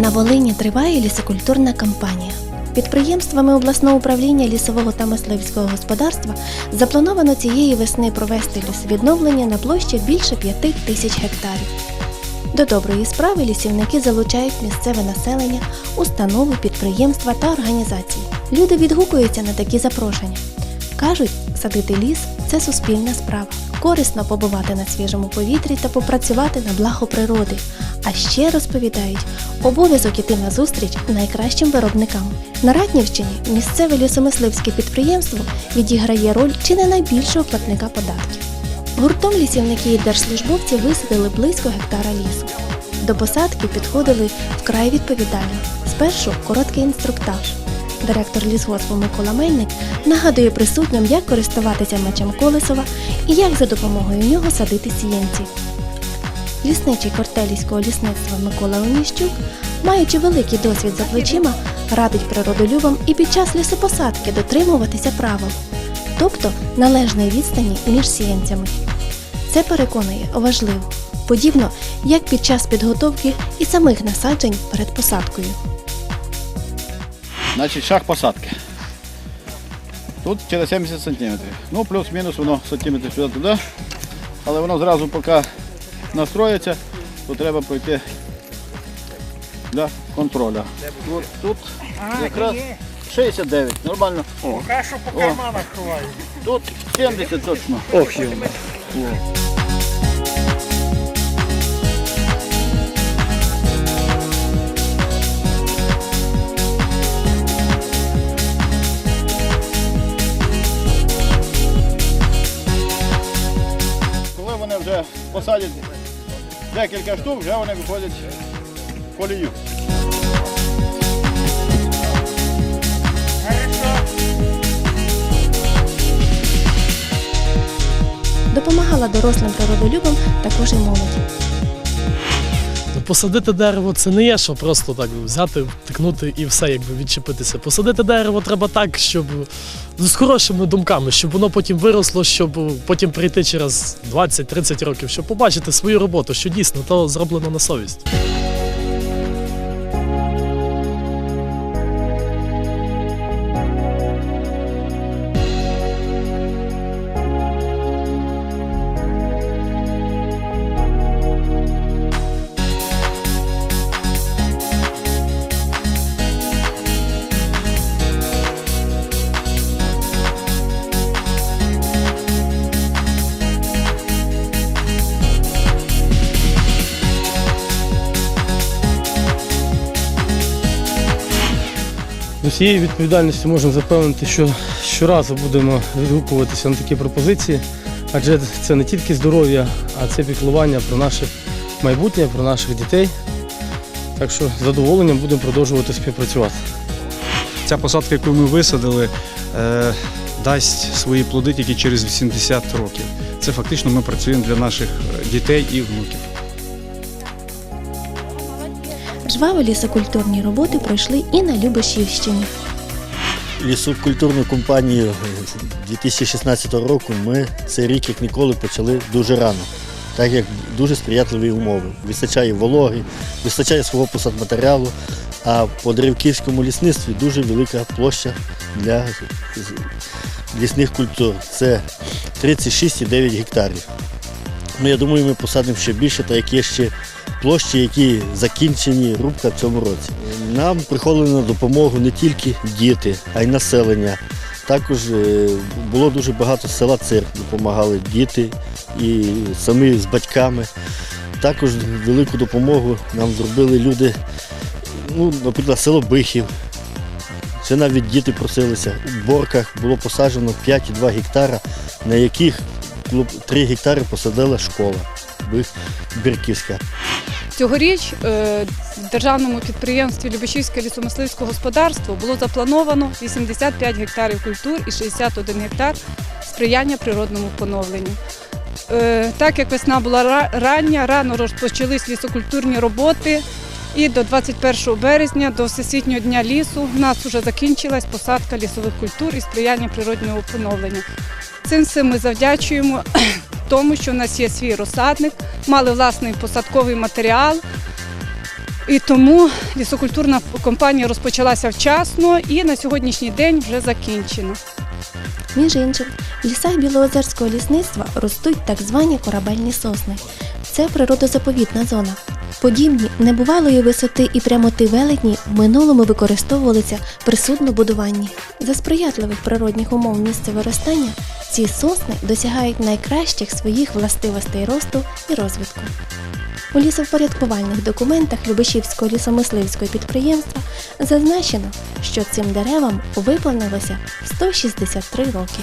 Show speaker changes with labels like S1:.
S1: На Волині триває лісокультурна кампанія. Підприємствами обласного управління лісового та мисливського господарства заплановано цієї весни провести лісовідновлення на площі більше 5 тисяч гектарів. До доброї справи лісівники залучають місцеве населення, установи, підприємства та організації. Люди відгукуються на такі запрошення. Кажуть, садити ліс це суспільна справа. Корисно побувати на свіжому повітрі та попрацювати на благо природи. А ще розповідають, обов'язок іти на зустріч найкращим виробникам. На Ратнівщині місцеве лісомисливське підприємство відіграє роль чи не найбільшого платника податків. Гуртом лісівники і держслужбовці висадили близько гектара лісу. До посадки підходили вкрай відповідально. Спершу короткий інструктаж. Директор лісгоспу Микола Мельник нагадує присутнім, як користуватися мечем Колесова і як за допомогою нього садити сіянці. Лісничий кортелівського лісництва Микола Оніщук, маючи великий досвід за плечима, радить природолюбам і під час лісопосадки дотримуватися правил, тобто належної відстані між сіянцями. Це переконує важливо, подібно як під час підготовки і самих насаджень перед посадкою.
S2: Значить, шаг посадки. Тут через 70 сантиметрів. Ну, плюс-мінус воно сантиметрів сюди-туди. Але воно зразу поки настроїться, то треба пройти для контролю. От тут якраз 69, нормально. О,
S3: Поки що по карманах ховаю.
S2: тут 70 точно.
S3: Ох, йома.
S2: Коли вони вже посадять декілька штук, вже вони виходять в колію.
S1: Допомагала дорослим природолюбам також і молодь.
S4: Посадити дерево це не є, що просто так взяти, втикнути і все, якби відчепитися. Посадити дерево треба так, щоб ну, з хорошими думками, щоб воно потім виросло, щоб потім прийти через 20-30 років, щоб побачити свою роботу, що дійсно то зроблено на совість.
S5: Усією відповідальністю можемо запевнити, що щоразу будемо відгукуватися на такі пропозиції, адже це не тільки здоров'я, а це піклування про наше майбутнє, про наших дітей. Так що з задоволенням будемо продовжувати співпрацювати.
S6: Ця посадка, яку ми висадили, е, дасть свої плоди тільки через 80 років. Це фактично ми працюємо для наших дітей і внуків.
S1: Жваві лісокультурні роботи пройшли і на Любешівщині.
S7: лісокультурну компанію 2016 року ми цей рік, як ніколи, почали дуже рано, так як дуже сприятливі умови. Вистачає вологи, вистачає свого посадматеріалу, а по Древківському лісництві дуже велика площа для лісних культур. Це 36,9 гектарів. Ну, я думаю, ми посадимо ще більше, так як є ще площі, які закінчені рубка в цьому році. Нам приходили на допомогу не тільки діти, а й населення. Також е, було дуже багато села цирк, допомагали діти і самі з батьками. Також велику допомогу нам зробили люди, ну, наприклад, село Бихів. Це навіть діти просилися. У Борках було посаджено 5,2 гектара, на яких 3 гектари посадила школа Бих- Бірківська.
S8: Цьогоріч е, в державному підприємстві Любешівське лісомисливське господарство було заплановано 85 гектарів культур і 61 гектар сприяння природному поновленню. Е, Так як весна була ра- рання, рано розпочались лісокультурні роботи. І до 21 березня, до Всесвітнього дня лісу, в нас вже закінчилась посадка лісових культур і сприяння природнього поновлення. Цим всім ми завдячуємо тому, що в нас є свій розсадник, мали власний посадковий матеріал. І тому лісокультурна компанія розпочалася вчасно і на сьогоднішній день вже закінчена.
S1: Між іншим, в лісах Білоозерського лісництва ростуть так звані корабельні сосни. Це природозаповітна зона. Подібні небувалої висоти і прямоти велетні в минулому використовувалися при суднобудуванні. За сприятливих природних умов місця виростання ці сосни досягають найкращих своїх властивостей росту і розвитку. У лісовпорядкувальних документах Любешівського лісомисливського підприємства зазначено, що цим деревам виповнилося 163 роки.